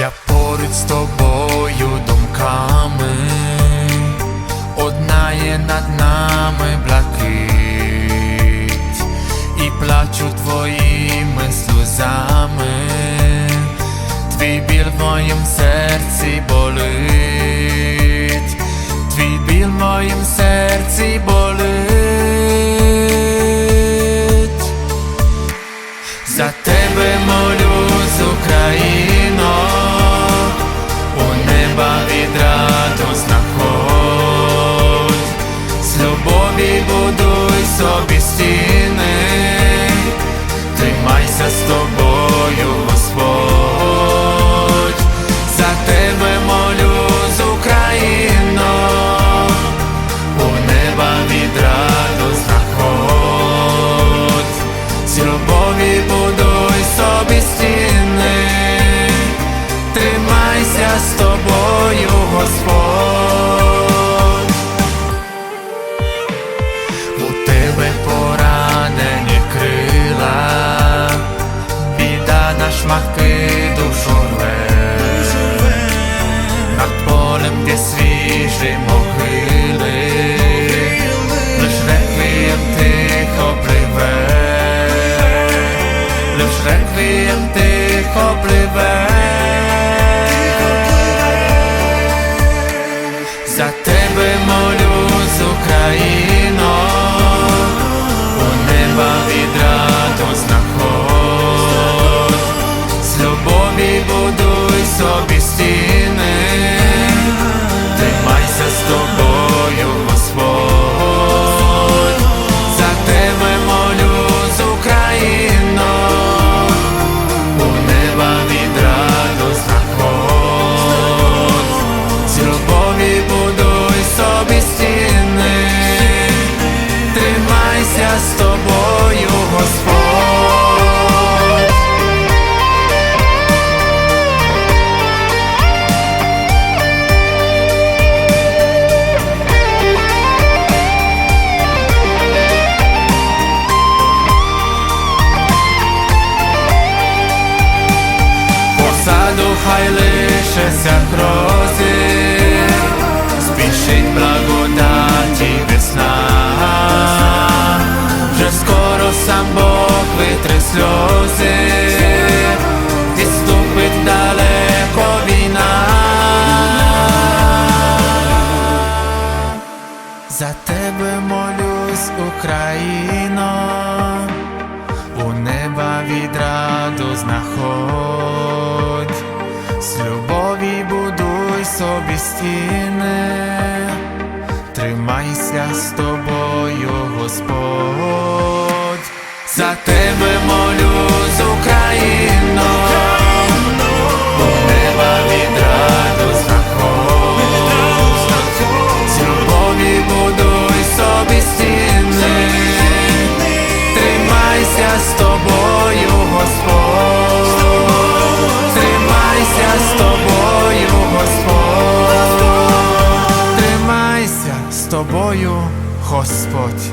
Я поруч з тобою думками, одна є над нами блакить, і плачу твоїми сльозами, твій біль в моїм серці болить, твій біль в моїм серці болить. За тебе молюсь, Україно, у más que хай лишиться грози, спішить благодаті весна, вже скоро сам Бог витре сльози, і далеко війна. За тебе молюсь, Україно, у неба відраду знаходь, з любові будуй собі стіни, тримайся з тобою, Господь, за тебе молюсь, Господь,